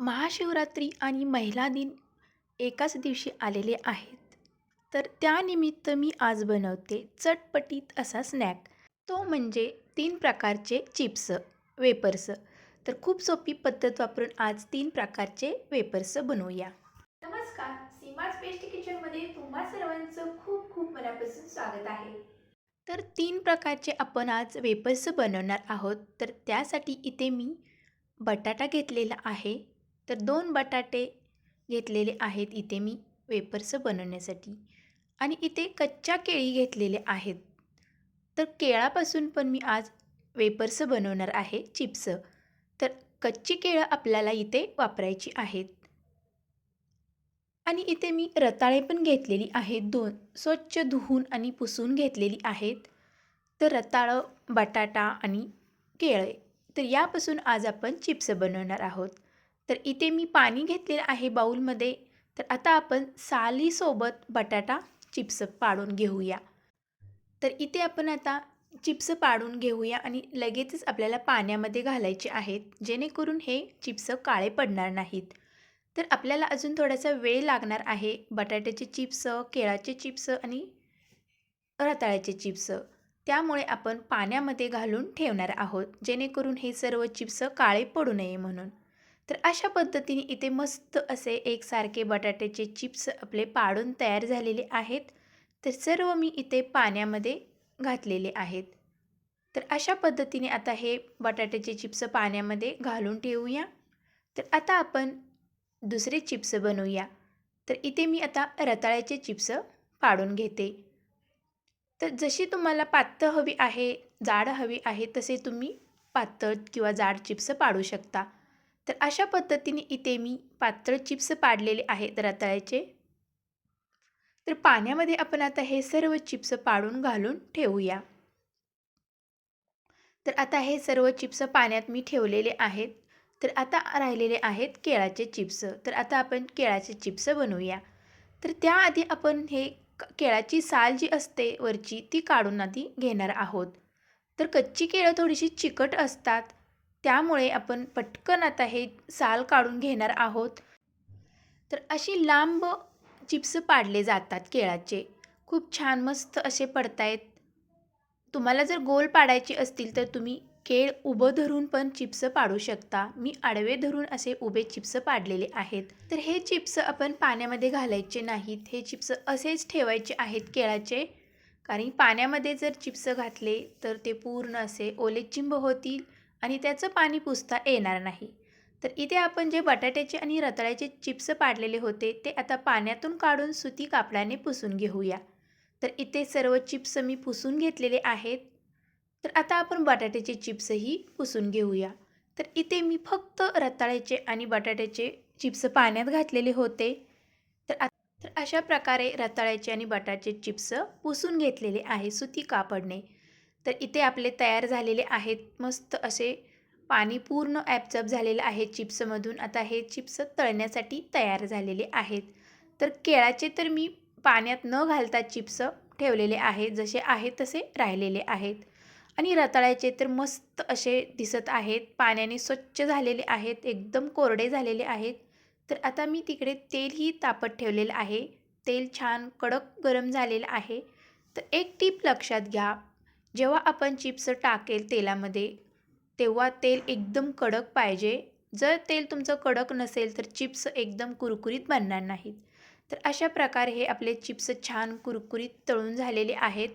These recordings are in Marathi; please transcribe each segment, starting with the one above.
महाशिवरात्री आणि महिला दिन एकाच दिवशी आलेले आहेत. तर त्यानिमित्त मी आज बनवते चटपटीत असा स्नॅक तो म्हणजे तीन प्रकारचे चिप्स वेपर्स तर खूप सोपी पद्धत वापरून आज तीन प्रकारचे वेपर्स बनवूया. नमस्कार सीमाज बेस्ट किचनमध्ये तुम्हा सर्वांचं खूप खूप मनापासून स्वागत आहे. तर तीन प्रकारचे आपण आज वेपर्स बनवणार आहोत. तर त्यासाठी इथे मी बटाटा घेतलेला आहे तर दोन बटाटे घेतलेले आहेत इथे मी वेपर्स बनवण्यासाठी. आणि इथे कच्च्या केळी घेतलेले आहेत. तर केळापासून पण मी आज वेपर्स बनवणार आहे चिप्स. तर कच्ची केळं आपल्याला इथे वापरायची आहेत. आणि इथे मी रताळे पण घेतलेली आहेत. दोन स्वच्छ धुवून आणि पुसून घेतलेली आहेत. तर रताळं बटाटा आणि केळे. तर यापासून आज आपण चिप्स बनवणार आहोत. तर इथे मी पाणी घेतलेलं आहे बाऊलमध्ये. तर आता आपण सालीसोबत बटाटा चिप्स पाडून घेऊया. तर इथे आपण आता चिप्स पाडून घेऊया आणि लगेचच आपल्याला पाण्यामध्ये घालायचे आहेत जेणेकरून हे चिप्स काळे पडणार नाहीत. तर आपल्याला अजून थोडासा वेळ लागणार आहे बटाट्याचे चिप्स केळाचे चिप्स आणि रताळ्याचे चिप्स. त्यामुळे आपण पाण्यामध्ये घालून ठेवणार आहोत जेणेकरून हे सर्व चिप्स काळे पडू नये म्हणून. तर अशा पद्धतीने इथे मस्त असे एकसारखे बटाट्याचे चिप्स आपले पाडून तयार झालेले आहेत. तर सर्व मी इथे पाण्यामध्ये घातलेले आहेत. तर अशा पद्धतीने आता हे बटाट्याचे चिप्स पाण्यामध्ये घालून ठेवूया. तर आता आपण दुसरे चिप्स बनवूया. तर इथे मी आता रताळ्याचे चिप्स पाडून घेते. तर जशी तुम्हाला पातळ हवी आहे जाड हवी आहे तसे तुम्ही पातळ किंवा जाड चिप्स पाडू शकता. तर अशा पद्धतीने इथे मी पातळ चिप्स पाडलेले आहेत रताळ्याचे. तर पाण्यामध्ये आपण आता हे सर्व चिप्स पाडून घालून ठेवूया. तर आता हे सर्व चिप्स पाण्यात मी ठेवलेले आहेत. तर आता राहिलेले आहेत केळाचे चिप्स. तर आता आपण केळाचे चिप्स बनवूया. तर त्याआधी आपण हे केळाची साल जी असते वरची ती काढून आधी घेणार आहोत. तर कच्ची केळं थोडीशी चिकट असतात. त्यामुळे आपण पटकन आता हे साल काढून घेणार आहोत. तर अशी लांब चिप्स पाडले जातात केळाचे. खूप छान मस्त असे पडतायत. तुम्हाला जर गोल पाडायचे असतील तर तुम्ही केळ उभं धरून पण चिप्स पाडू शकता. मी आडवे धरून असे उभे चिप्स पाडलेले आहेत. तर हे चिप्स आपण पाण्यामध्ये घालायचे नाहीत. हे चिप्स असेच ठेवायचे आहेत केळाचे. कारण पाण्यामध्ये जर चिप्स घातले तर ते पूर्ण असे ओले चिंब होतील. आणि त्याचं पाणी पुसता येणार नाही. तर इथे आपण जे बटाट्याचे आणि रताळ्याचे चिप्स पाडलेले होते ते आता पाण्यातून काढून सुती कापडाने पुसून घेऊया. तर इथे सर्व चिप्स मी पुसून घेतलेले आहेत. तर आता आपण बटाट्याचे चिप्सही पुसून घेऊया. तर इथे मी फक्त रताळ्याचे आणि बटाट्याचे चिप्स पाण्यात घातलेले होते. तर तर अशा प्रकारे रताळ्याचे आणि बटाट्याचे चिप्स पुसून घेतलेले आहे सुती कापडने. तर इथे आपले तयार झालेले आहेत मस्त असे पाणी पूर्ण ॲपचप झालेलं आहे चिप्समधून. आता हे चिप्स तळण्यासाठी तयार झालेले आहेत. तर केळाचे तर मी पाण्यात न घालता चिप्स ठेवलेले आहेत जसे आहेत तसे राहिलेले आहेत. आणि रताळ्याचे तर मस्त असे दिसत आहेत. पाण्याने स्वच्छ झालेले आहेत एकदम कोरडे झालेले आहेत. तर आता मी तिकडे तेलही तापत ठेवलेलं आहे. तेल छान कडक गरम झालेलं आहे. तर एक टीप लक्षात घ्या. जेव्हा आपण चिप्स टाकेल तेलामध्ये तेव्हा तेल एकदम कडक पाहिजे. जर तेल तुमचं कडक नसेल तर चिप्स एकदम कुरकुरीत बनणार नाहीत. तर अशा प्रकारे हे आपले चिप्स छान कुरकुरीत तळून झालेले आहेत.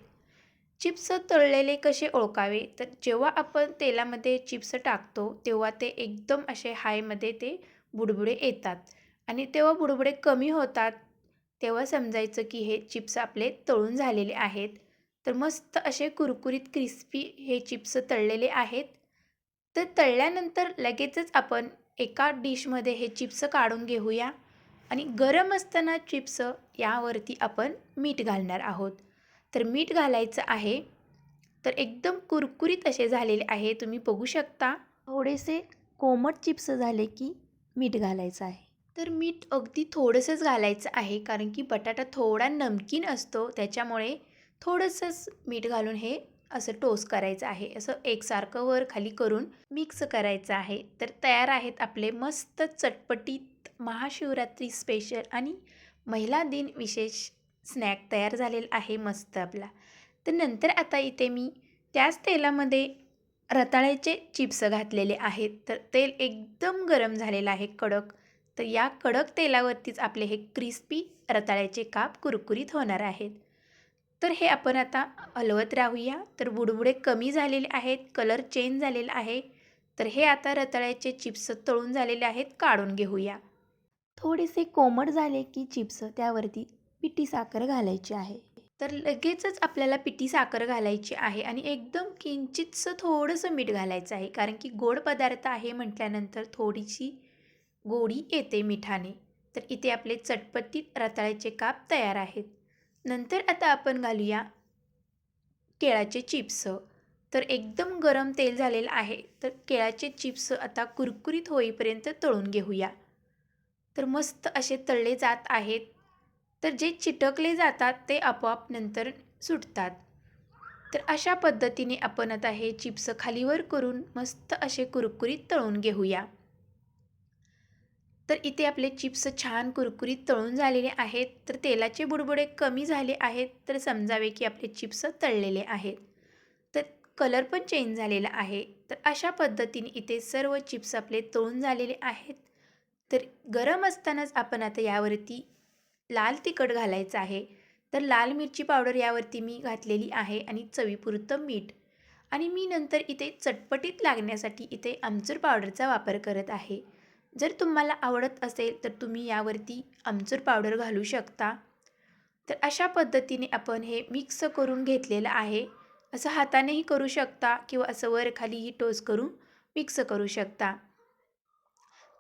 चिप्स तळलेले कसे ओळखावे? तर जेव्हा आपण तेलामध्ये चिप्स टाकतो तेव्हा ते एकदम असे हायमध्ये ते बुडबुडे येतात. आणि तेव्हा बुडबुडे कमी होतात तेव्हा समजायचं की हे चिप्स आपले तळून झालेले आहेत. तर मस्त असे कुरकुरीत क्रिस्पी हे चिप्स तळलेले आहेत. तर तळल्यानंतर लगेचच आपण एका डिशमध्ये हे चिप्स काढून घेऊया आणि गरम असताना चिप्स यावरती आपण मीठ घालणार आहोत. तर मीठ घालायचं आहे. तर एकदम कुरकुरीत असे झालेले आहे. तुम्ही बघू शकता. थोडेसे कोमट चिप्स झाले की मीठ घालायचं आहे. तर मीठ अगदी थोडंसंच घालायचं आहे. कारण की बटाटा थोडा नमकीन असतो. त्याच्यामुळे थोडंसंच मीठ घालून हे असं टोस्ट करायचं आहे. असं एकसारखं वर खाली करून मिक्स करायचं आहे. तर तयार आहेत आपले मस्त चटपटीत महाशिवरात्री स्पेशल आणि महिला दिन विशेष स्नॅक तयार झालेला आहे मस्त आपला. तर नंतर आता इथे मी त्याच तेलामध्ये रताळ्याचे चिप्स घातलेले आहेत. तर तेल एकदम गरम झालेलं आहे कडक. तर या कडक तेलावरतीच आपले हे क्रिस्पी रताळ्याचे काप कुरकुरीत होणार आहेत. तर हे आपण आता हलवत राहूया. तर बुडबुडे कमी झालेले आहेत कलर चेंज झालेला आहे. तर हे आता रताळ्याचे चिप्स तळून झालेले आहेत काढून घेऊया. थोडेसे कोमट झाले की चिप्स त्यावरती पिठी साखर घालायची आहे. तर लगेचच आपल्याला पिठी साखर घालायची आहे आणि एकदम किंचितसं थोडंसं मीठ घालायचं आहे. कारण की गोड पदार्थ आहे म्हटल्यानंतर थोडीशी गोडी येते मिठाने. तर इथे आपले चटपटीत रताळ्याचे काप तयार आहेत. नंतर आता आपण घालूया केळाचे चिप्स. तर एकदम गरम तेल झालेलं आहे तर केळाचे चिप्स आता कुरकुरीत होईपर्यंत तळून घेऊया. तर मस्त असे तळले जात आहेत. तर जे चिटकले जातात ते आपोआप नंतर सुटतात. तर अशा पद्धतीने आपण आता हे चिप्स खालीवर करून मस्त असे कुरकुरीत तळून घेऊया. तर इथे आपले चिप्स छान कुरकुरीत तळून झालेले आहेत. तर तेलाचे बुडबुडे कमी झाले आहेत. तर समजावे की आपले चिप्स तळलेले आहेत. तर कलर पण चेंज झालेला आहे. तर अशा पद्धतीने इथे सर्व चिप्स आपले तळून झालेले आहेत. तर गरम असतानाच आपण आता यावरती लाल तिखट घालायचं आहे. तर लाल मिरची पावडर यावरती मी घातलेली आहे आणि चवीपुरतं मीठ. आणि मी नंतर इथे चटपटीत लागण्यासाठी इथे आमचूर पावडरचा वापर करत आहे. जर तुम्हाला आवडत असेल तर तुम्ही यावरती आमचूर पावडर घालू शकता. तर अशा पद्धतीने आपण हे मिक्स करून घेतलेलं आहे. असं हातानेही करू शकता किंवा असं वर खालीही टोस करून मिक्स करू शकता.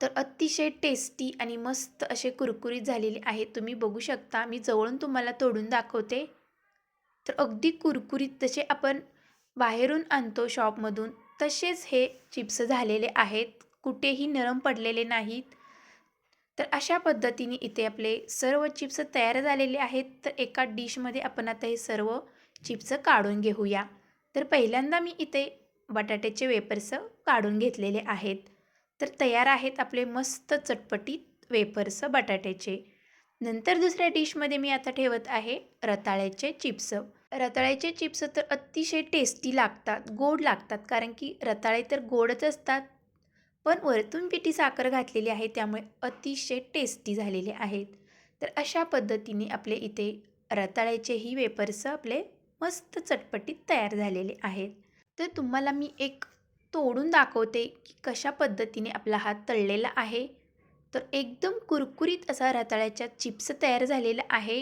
तर अतिशय टेस्टी आणि मस्त असे कुरकुरीत झालेले आहेत. तुम्ही बघू शकता मी जवळून तुम्हाला तोडून दाखवते. तर अगदी कुरकुरीत जसे आपण बाहेरून आणतो शॉपमधून तसेच हे चिप्स झालेले आहेत. कुठेही नरम पडलेले नाहीत. तर अशा पद्धतीने इथे आपले सर्व चिप्स तयार झालेले आहेत. तर एका डिशमध्ये आपण आता हे सर्व चिप्स काढून घेऊया. तर पहिल्यांदा मी इथे बटाट्याचे वेपर्स काढून घेतलेले आहेत. तर तयार आहेत आपले मस्त चटपटीत वेपर्स बटाट्याचे. नंतर दुसऱ्या डिशमध्ये मी आता ठेवत आहे रताळ्याचे चिप्स. रताळ्याचे चिप्स तर अतिशय टेस्टी लागतात गोड लागतात. कारण की रताळे तर गोडच असतात. पण वरतून पिठी साखर घातलेली आहे त्यामुळे अतिशय टेस्टी झालेले आहेत. तर अशा पद्धतीने आपले इथे रताळ्याचेही वेपर्स आपले मस्त चटपटीत तयार झालेले आहेत. तर तुम्हाला मी एक तोडून दाखवते की कशा पद्धतीने आपला हात तळलेला आहे. तर एकदम कुरकुरीत असा रताळ्याच्या चिप्स तयार झालेला आहे.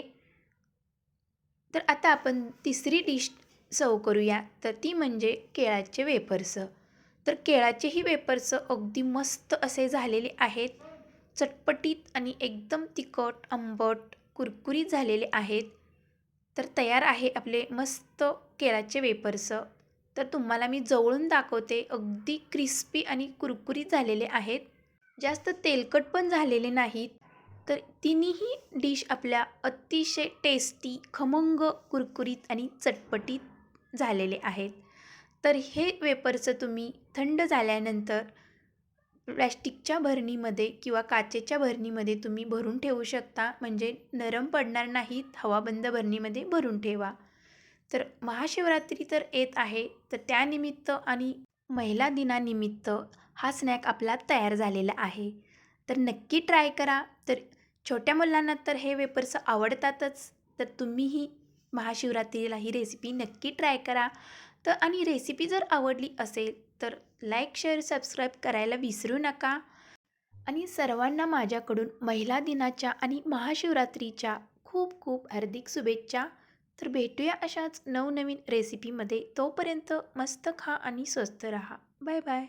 तर आता आपण तिसरी डिश सर्व करूया. तर ती म्हणजे केळाचे वेपर्स तर केळाचेही वेपर्स अगदी मस्त असे झालेले आहेत. चटपटीत आणि एकदम तिखट आंबट कुरकुरीत झालेले आहेत. तर तयार आहे आपले मस्त केळाचे वेपर्स. तर तुम्हाला मी जवळून दाखवते अगदी क्रिस्पी आणि कुरकुरीत झालेले आहेत. जास्त तेलकट पण झालेले नाहीत. तर तिन्ही डिश आपल्या अतिशय टेस्टी खमंग कुरकुरीत आणि चटपटीत झालेले आहेत. तर हे वेपर्स तुम्ही थंड झाल्यानंतर प्लॅस्टिकच्या भरणीमध्ये किंवा काचेच्या भरणीमध्ये तुम्ही भरून ठेवू शकता. म्हणजे नरम पडणार नाहीत हवाबंद भरणीमध्ये भरून ठेवा. तर महाशिवरात्री तर येत आहे तर त्यानिमित्त आणि महिला दिनानिमित्त हा स्नॅक आपला तयार झालेला आहे. तर नक्की ट्राय करा. तर छोट्या मुलांना तर हे वेपर्स आवडतातच. तर तुम्हीही महाशिवरात्रीला ही रेसिपी नक्की ट्राय करा. तर आणि रेसिपी जर आवडली असेल तर लाईक शेअर सबस्क्राईब करायला विसरू नका. आणि सर्वांना माझ्याकडून महिला दिनाच्या आणि महाशिवरात्रीच्या खूप खूप हार्दिक शुभेच्छा. तर भेटूया अशाच नवनवीन रेसिपीमध्ये तोपर्यंत मस्त खा आणि स्वस्त रहा. Bye bye